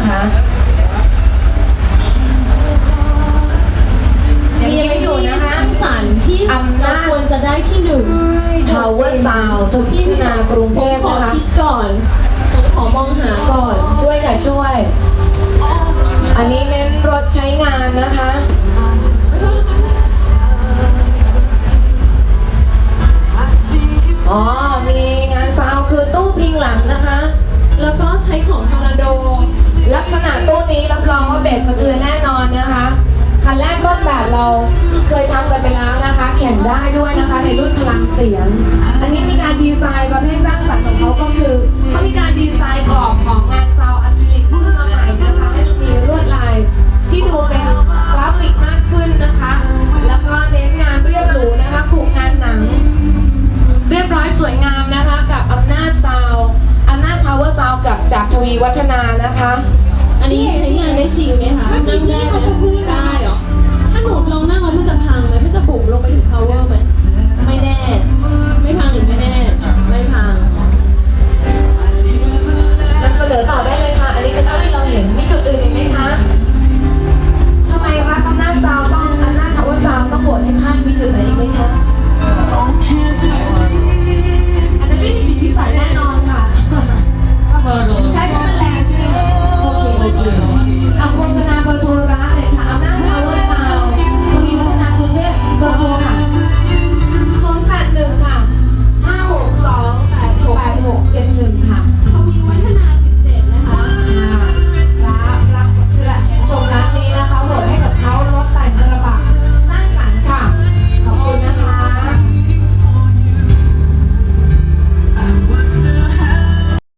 นะคะยังอยู่นะคะสร้งสรรที่อำนาจควรจะได้ที่หนึ่ง Power Sound ทวีนากรุงเทพนะคะ คิดก่อนขอมองหาก่อน ช่วยค่ะช่วย อันนี้เน้นรถใช้งานนะคะ อ๋อ มีงานซาวคือตู้พิงหลังนะคะ แล้วก็ใช้ของธ เราเคยทำกันไปแล้วนะคะ แข่งได้ด้วยนะคะในรุ่นพลังเสียง อันนี้มีการดีไซน์ประเภทสร้างสรรค์ของเขาก็คือเขามีการดีไซน์กรอบของงานซาวอะคริลิกขึ้นมาใหม่นะคะให้มันมีลวดลาย ที่ดูเป็นกราฟิกมากขึ้นนะคะ แล้วก็เน้นงานเรียบหรูนะคะกลุ่มงานหนัง เรียบร้อยสวยงามนะคะกับอำนาจซาวอำนาจพาวเวอร์ซาวกับจากทวีวัฒนานะคะ อันนี้ใช้งานได้จริงไหมคะนั่งได้ไหม